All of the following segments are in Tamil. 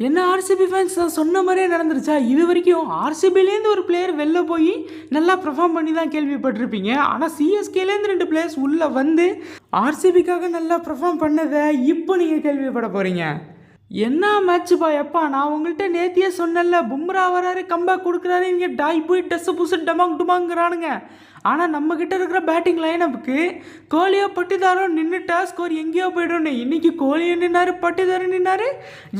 என்ன ஆர்சிபி ஃபேன்ஸ் நான் சொன்ன மாதிரியே நடந்துருச்சா? இது வரைக்கும் ஆர்சிபிலேருந்து ஒரு பிளேயர் வெளில போய் நல்லா பெர்ஃபார்ம் பண்ணி தான் கேள்விப்பட்டிருப்பீங்க ஆனால் சிஎஸ்கேலேருந்து ரெண்டு பிளேயர்ஸ் உள்ளே வந்து ஆர்சிபிக்காக நல்லா பெர்ஃபார்ம் பண்ணதை இப்போ நீங்கள் கேள்விப்பட போகிறீங்க என்ன மேட்ச்ப்பா எப்பா நான் உங்கள்கிட்ட நேத்தியே சொன்னேன்ல பும்ரா வராரு கம்பேக் கொடுக்குறாரு இங்கே டாய் போய் டஸ்ஸு புசு டமாங் டுமாங்கிறானுங்க. ஆனால் நம்மக்கிட்ட இருக்கிற பேட்டிங் லைனப்புக்கு கோலியோ பட்டிதாரோ நின்றுட்டா ஸ்கோர் எங்கேயோ போய்டும்னு. இன்னைக்கு கோலியோ நின்னாரு பட்டிதாரோ நின்னாரு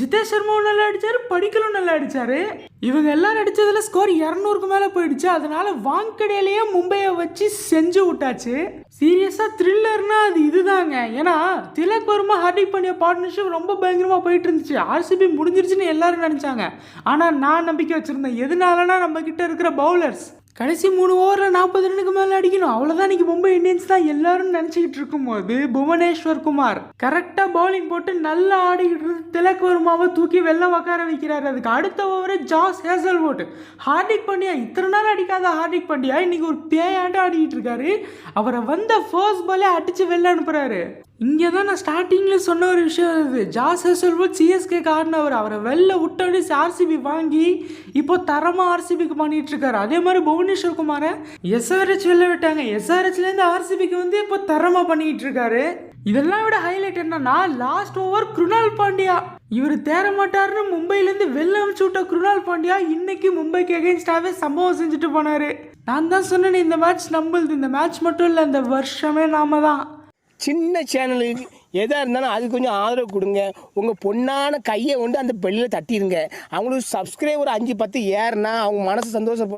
ஜிதேஷ் சர்மாவும் நல்லா அடித்தார் படிக்கலும் நல்லா அடிச்சாரு. இவங்க எல்லாம் நடித்ததில் ஸ்கோர் இரநூறுக்கு மேலே போயிடுச்சு. அதனால வாங்கடையிலேயே மும்பையை வச்சு செஞ்சு விட்டாச்சு. சீரியஸாக த்ரில்லர்னா அது இதுதாங்க. ஏன்னா திலக் வர்மா ஹார்திக் பாண்டியா பார்ட்னர்ஷிப் ரொம்ப பயங்கரமாக போயிட்டு இருந்துச்சு ஆர்சிபி முடிஞ்சிருச்சுன்னு எல்லாரும் நினச்சாங்க. ஆனால் நான் நம்பிக்கை வச்சுருந்தேன். எதனாலனா நம்ம கிட்ட இருக்கிற பவுலர்ஸ் கடைசி மூணு ஓவரில் நாற்பது ரன்னுக்கு மேலே அடிக்கணும். அவ்வளோதான் இன்னைக்கு மும்பை இந்தியன்ஸ் தான் எல்லாரும் நினச்சிக்கிட்டு இருக்கும்போது புவனேஸ்வர் குமார். கரெக்டாக பவுலிங் போட்டு நல்லா ஆடிக்கிட்டு இருந்து திலக் வருமாவை தூக்கி வெளில உட்கார வைக்கிறார். அதுக்கு அடுத்த ஓவரே ஜாஸ் ஹேசல்வுட். ஹார்திக் பாண்டியா இத்தனை நாள் அடிக்காத ஹார்திக் பாண்டியா இன்னைக்கு ஒரு பேயாண்டு ஆடிக்கிட்டு இருக்காரு. அவரை வந்த ஃபர்ஸ்ட் பாலே அடித்து வெளில அனுப்புகிறாரு இங்கே தான் நான் ஸ்டார்டிங்கில் சொன்ன ஒரு விஷயம் இது ஜாஸ் ஹெசல்வுட் சிஎஸ்கே கார்னவர் அவரை. வெளில விட்டோடு ஆர்சிபி வாங்கி இப்போ தரமாக ஆர்சிபிக்கு பண்ணிகிட்டு இருக்காரு. அதே மாதிரி புவனேஸ்வர் குமாரை எஸ்ஆர்ஹெச் வெளில விட்டாங்க. எஸ்ஆர்ஹெச்லேருந்து ஆர்சிபிக்கு வந்து இப்போ தரமாக பண்ணிட்டு இருக்காரு இதெல்லாம் விட ஹைலைட் என்னன்னா லாஸ்ட் ஓவர் குருணால் பாண்டியா இவர் தேர மாட்டாருன்னு மும்பையிலேருந்து வெளில அனுப்பிச்சு விட்ட குருணால் பாண்டியா இன்னைக்கு மும்பைக்கு எகென்ஸ்டாவே சம்பவம் செஞ்சுட்டு போனாரு. நான் தான் சொன்னேனே இந்த மேட்ச் நம்பளுது இந்த மேட்ச் மட்டும் இல்லை இந்த வருஷமே நாம தான். சின்ன சேனலுக்கு எதாக இருந்தாலும் அது கொஞ்சம் ஆதரவு கொடுங்க. உங்கள் பொண்ணான கையை கொண்டு அந்த பெல்லில் தட்டிடுங்க அவங்களுக்கு சப்ஸ்கிரைபர் அஞ்சு பத்து ஏறுனா அவங்க மனசு சந்தோஷப்படும்.